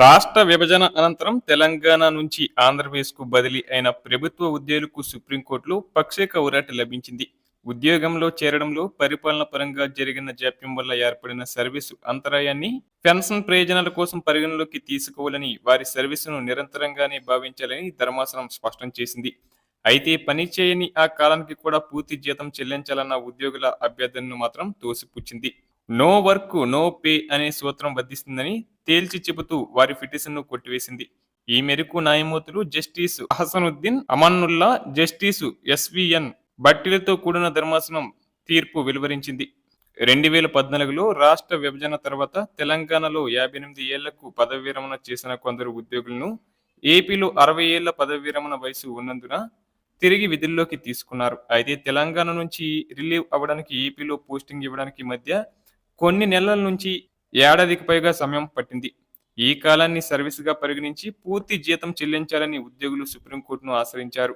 రాష్ట్ర విభజన అనంతరం తెలంగాణ నుంచి ఆంధ్రప్రదేశ్కు బదిలీ అయిన ప్రభుత్వ ఉద్యోగులకు సుప్రీంకోర్టులో పక్షిక ఊరట లభించింది. ఉద్యోగంలో చేరడంలో పరిపాలన పరంగా జరిగిన జాప్యం వల్ల ఏర్పడిన సర్వీసు అంతరాయాన్ని పెన్షన్ ప్రయోజనాల కోసం పరిగణలోకి తీసుకోవాలని వారి సర్వీసును నిరంతరంగానే భావించాలని ధర్మాసనం స్పష్టం చేసింది. అయితే పని చేయని ఆ కాలానికి కూడా పూర్తి జీతం చెల్లించాలన్న ఉద్యోగుల అభ్యర్థనను మాత్రం తోసిపుచ్చింది. నో వర్క్ నో పే అనే సూత్రం వర్ధిస్తుందని తేల్చి చెబుతూ వారి పిటిషన్ను కొట్టివేసింది. ఈ మేరకు న్యాయమూర్తులు justice Hasanuddin Amanullah justice SVN బట్టిలతో కూడిన ధర్మాసనం తీర్పు వెలువరించింది. రెండు వేల పద్నాలుగులో రాష్ట్ర విభజన తర్వాత తెలంగాణలో యాభై ఎనిమిది ఏళ్ళకు పదవి విరమణ చేసిన కొందరు ఉద్యోగులను ఏపీలో అరవై ఏళ్ళ పదవి విరమణ వయసు ఉన్నందున తిరిగి విధుల్లోకి తీసుకున్నారు. అయితే తెలంగాణ నుంచి రిలీవ్ అవ్వడానికి ఏపీలో పోస్టింగ్ ఇవ్వడానికి మధ్య కొన్ని నెలల నుంచి ఏడాదికి పైగా సమయం పట్టింది. ఈ కాలాన్ని సర్వీసుగా పరిగణించి పూర్తి జీతం చెల్లించాలని ఉద్యోగులు సుప్రీంకోర్టును ఆశ్రయించారు.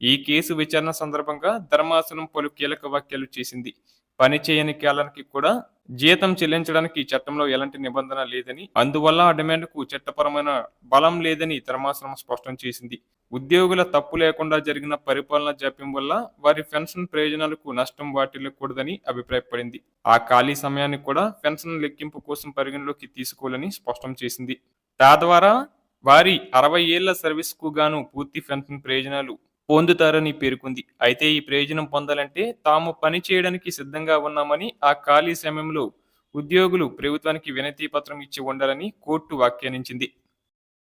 ఈ కేసు విచారణ సందర్భంగా ధర్మాసనం పలు కీలక వ్యాఖ్యలు చేసింది. పని చేయని కాలానికి కూడా జీతం చెల్లించడానికి చట్టంలో ఎలాంటి నిబంధన లేదని అందువల్ల ఆ డిమాండ్కు చట్టపరమైన బలం లేదని ధర్మాసనం స్పష్టం చేసింది. ఉద్యోగుల తప్పు లేకుండా జరిగిన పరిపాలన జాప్యం వల్ల వారి పెన్షన్ ప్రయోజనాలకు నష్టం వాటిల్లకూడదని అభిప్రాయపడింది. ఆ ఖాళీ సమయాన్ని కూడా పెన్షన్ లెక్కింపు కోసం పరిగణలోకి తీసుకోవాలని స్పష్టం చేసింది. తద్వారా వారి అరవై ఏళ్ళ సర్వీస్కు గాను పూర్తి పెన్షన్ ప్రయోజనాలు పొందుతారని పేర్కొంది. అయితే ఈ ప్రయోజనం పొందాలంటే తాము పని చేయడానికి సిద్ధంగా ఉన్నామని ఆ ఖాళీ సమయంలో ఉద్యోగులు ప్రభుత్వానికి వినతి పత్రం ఇచ్చి ఉండాలని కోర్టు వ్యాఖ్యానించింది.